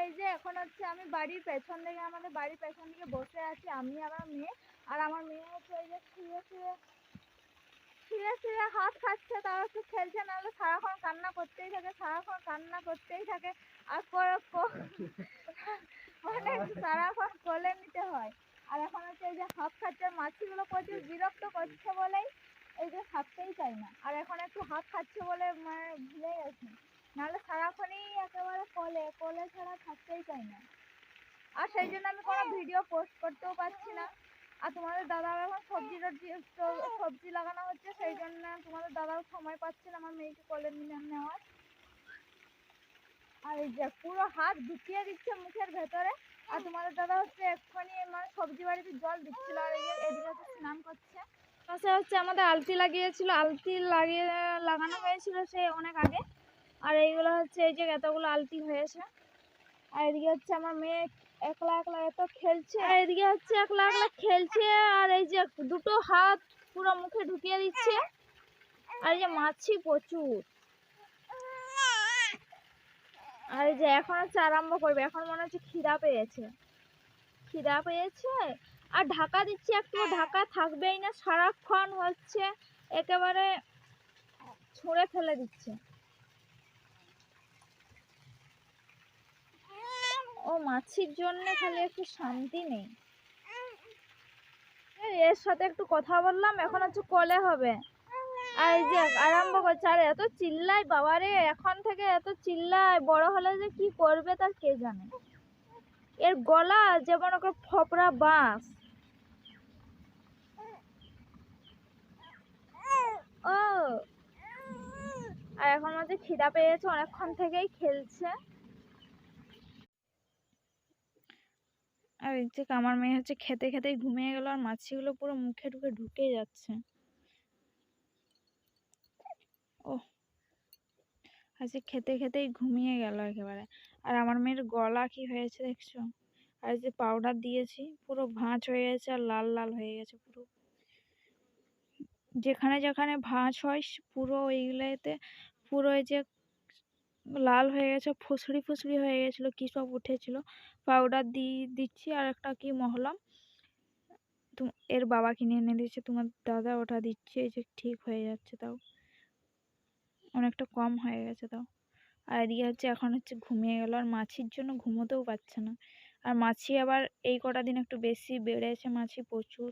এই যে এখন হচ্ছে আমি বাড়ির পেছন দিকে, আমাদের বাড়ির পেছন দিকে বসে আছি আমি আমার মেয়ে। আর আমার মেয়ে হচ্ছে ওই যে শুয়ে শুয়ে শুয়ে শুয়ে হাত খাচ্ছে, তার হচ্ছে খেলছে, নাহলে সারাক্ষণ কান্না করতেই থাকে, সারাক্ষণ কান্না করতেই থাকে। আর মানে সারাক্ষণ কোলে নিতে হয়। আর এখন হচ্ছে এই যে হাত খাচ্ছে, মাছিগুলো প্রচুর বিরক্ত করছে বলেই এই যে থাকতেই চাই না। আর এখন একটু হাত খাচ্ছে বলে মানে ভুলে গেছি। নাহলে সারাক্ষণই একেবারে কোলে কোলে ছাড়া থাকতেই চাই না। আর সেই জন্য আমি কোনো ভিডিও পোস্ট করতেও পারছি না। আর তোমাদের দাদার এখন সবজি টবজি সবজি লাগানো হচ্ছে, সেই জন্য তোমাদের দাদাও সময় পাচ্ছে না আমার মেয়েকে কোলে নিয়ে নেওয়ার। আর এই যে পুরো হাত ঢুকিয়ে দিচ্ছে মুখের ভেতরে। আর তোমাদের দাদা হচ্ছে এক্ষুনি মানে সবজি বাড়িতে জল দিচ্ছিল আর এই এদিকে স্নান করছে। পাশে হচ্ছে আমাদের আলতি লাগিয়েছিল, আলতি লাগিয়ে লাগানো হয়েছিল সে অনেক আগে। আর এইগুলো হচ্ছে এই যে এতগুলো আলতি হয়েছে আর এদিকে হচ্ছে আমার মেয়ে একলা একলা এত খেলছে। আর এদিকে হচ্ছে একলা একলা খেলছে আর এই যে দুটো হাত পুরো মুখে ঢুকিয়ে দিচ্ছে। আর এই যে মাছি প্রচুর। আর যে এখন হচ্ছে আরম্ভ করবে। এখন মনে হচ্ছে খিদা পেয়েছে। খিদা পেয়েছে আর ঢাকা দিচ্ছে একটু। ঢাকা থাকবেই না, সারাক্ষণ হচ্ছে একেবারে ছুঁড়ে ফেলে দিচ্ছে। ও মাছির জন্য খালি একটু শান্তি নেই। এর সাথে একটু কথা বললাম, এখন হচ্ছে কলে হবে। আর যে আরম্ভ করছে। আর এত চিল্লায় বাবারে, এখন থেকে এত চিল্লায়, বড় হলে যে কি করবে তার কে জানে? এর গলা যেমন ওকে ফপরা বাঁশ ও। আর এখন হচ্ছে খিদা পেয়েছে, অনেকক্ষণ থেকেই খেলছে। আর যে আমার মেয়ে হচ্ছে খেতে খেতেই ঘুমিয়ে গেল আর মাছিগুলো পুরো মুখে ঢুকে ঢুকে যাচ্ছে। ও আজকে খেতে খেতেই ঘুমিয়ে গেল একেবারে। আর আমার মেয়ের গলা কি হয়েছে দেখছ? আর যে পাউডার দিয়েছি, পুরো ভাঁজ হয়ে গেছে আর লাল লাল হয়ে গেছে পুরো। যেখানে যেখানে ভাঁজ হয়, পুরো ওইগুলোতে পুরো এই যে লাল হয়ে গেছে ফুসড়ি ফুসড়ি হয়ে গেছিল, কী সব উঠেছিল। পাউডার দিয়ে দিচ্ছি আর একটা কি মহলম এর বাবা কিনে এনে দিয়েছে, তোমার দাদা ওটা দিচ্ছে, এই যে ঠিক হয়ে যাচ্ছে তাও। অনেকটা কম হয়ে গেছে তাও। আর এদিকে হচ্ছে এখন হচ্ছে ঘুমিয়ে গেল, আর মাছির জন্য ঘুমোতেও পারছে না। আর মাছি আবার এই কটা দিন একটু বেশি বেড়েছে, মাছি প্রচুর।